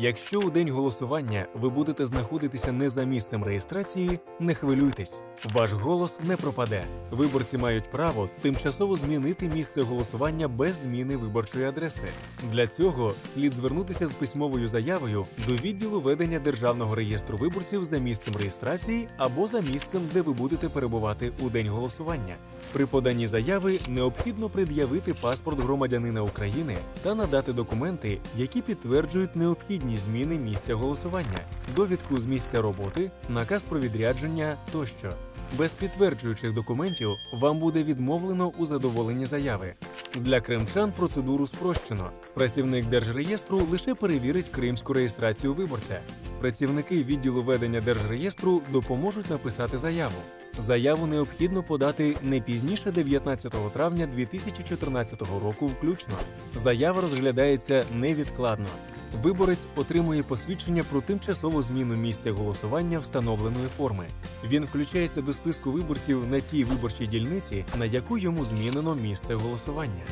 Якщо у день голосування ви будете знаходитися не за місцем реєстрації, не хвилюйтесь, ваш голос не пропаде. Виборці мають право тимчасово змінити місце голосування без зміни виборчої адреси. Для цього слід звернутися з письмовою заявою до відділу ведення державного реєстру виборців за місцем реєстрації або за місцем, де ви будете перебувати у день голосування. При поданні заяви необхідно пред'явити паспорт громадянина України та надати документи, які підтверджують необхідність зміни місця голосування, довідку з місця роботи, наказ про відрядження тощо. Без підтверджуючих документів вам буде відмовлено у задоволенні заяви. Для кримчан процедуру спрощено. Працівник держреєстру лише перевірить кримську реєстрацію виборця. Працівники відділу ведення держреєстру допоможуть написати заяву. Заяву необхідно подати не пізніше 19 травня 2014 року включно. Заява розглядається невідкладно. Виборець отримує посвідчення про тимчасову зміну місця голосування встановленої форми. Він включається до списку виборців на тій виборчій дільниці, на яку йому змінено місце голосування.